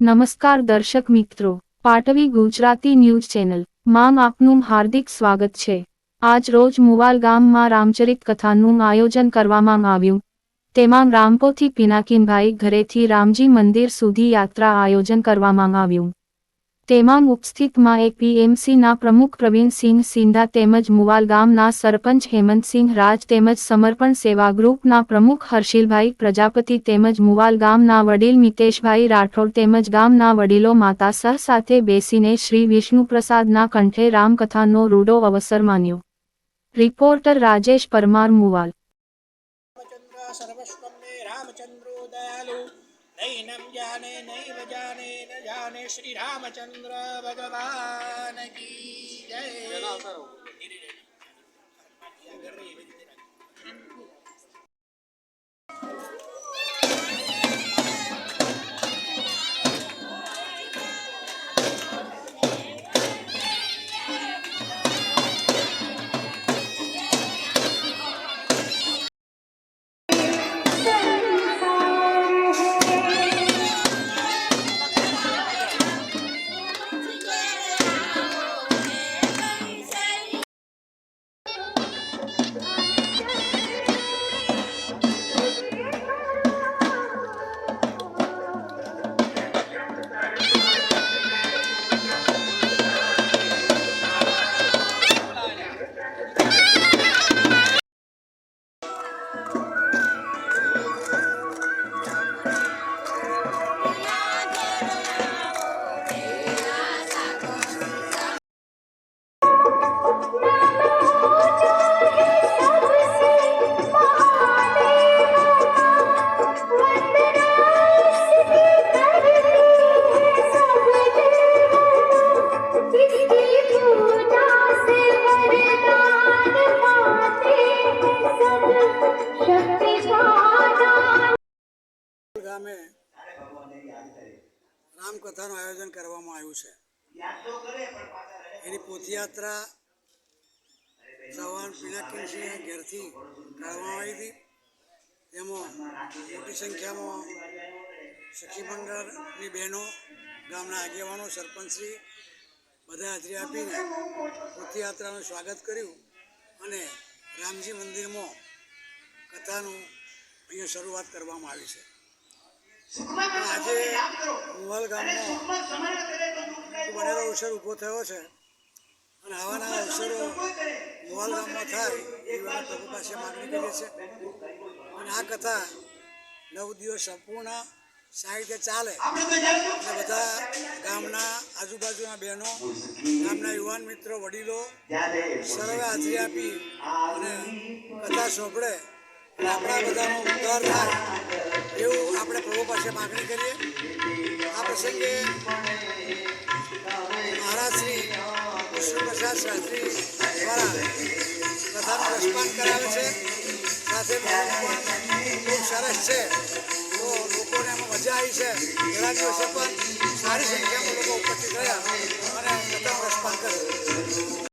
નમસ્કાર દર્શક મિત્રો, પાટવી ગુજરાતી ન્યૂઝ ચેનલ, માં આપનું હાર્દિક સ્વાગત છે. આજ રોજ મુવાલ ગામમાં રામચરિત કથાનું આયોજન કરવામાં આવ્યું. તેમાં રામપોથી પિનાકીનભાઈ ઘરેથી રામજી મંદિર સુધી યાત્રા આયોજન કરવામાં આવ્યું. તેમાં ઉપસ્થિતમાં એપીએમસીના પ્રમુખ પ્રવીણસિંહ સિંધા તેમજ મુવાલ ગામના સરપંચ હેમંતસિંહ રાજ તેમજ સમર્પણ સેવા ગ્રુપના પ્રમુખ હર્ષિલભાઈ પ્રજાપતિ તેમજ મુવાલ ગામના વડીલ મિતેશભાઈ રાઠોડ તેમજ ગામના વડીલો માતા સહ સાથે બેસીને શ્રી વિષ્ણુપ્રસાદના કંઠે રામકથાનો રૂડો અવસર માન્યો. રિપોર્ટર રાજેશ પરમાર મુવાલ. નૈનમ જાને નૈવ જાને ન જાને શ્રી રામચંદ્ર ભગવાન કી જય ગામે રામકથાનું આયોજન કરવામાં આવ્યું છે. એની પોથયાત્રા સવાન પિનાકીનસિંહ ઘેરથી કાઢવામાં આવી હતી. તેમાં મોટી સંખ્યામાં સખી મંડળની બહેનો, ગામના આગેવાનો, સરપંચશ્રી બધા હાજરી આપીને પોથયાત્રાનું સ્વાગત કર્યું અને રામજી મંદિરમાં કથાનું અહીંયા શરૂઆત કરવામાં આવી છે. આજે મુવાલ ગામમાં બનેલો અવસર ઊભો થયો છે. અને આવાના અવસરો મુવાલ ગામમાં થાય. અમે પ્રભુ પાસે માગણી કરીએ છે. અને આ કથા નવ દિવસ સંપૂર્ણ સાહિત્ય ચાલે. અને બધા ગામના આજુબાજુના બહેનો ગામના યુવાન મિત્રો વડીલો સર્વે હાજરી આપી અને કથા સોંપડે. આપણા બધાનો ઉદ્ધાર થાય. એવું આપણે પ્રભુ પાસે માગણી કરીએ. આ પ્રસંગે મહારાજ શ્રી વિષ્ણુપ્રસાદ શાસ્ત્રી દ્વારા કથાનું રસપાન કરાવે છે. સાથે ખૂબ સરસ છે. તો લોકોને એમાં મજા આવી છે. ઘણા દિવસે પણ સારી સંખ્યામાં લોકો ઉપસ્થિત રહ્યા અને કથાનું રસપાન કર્યું.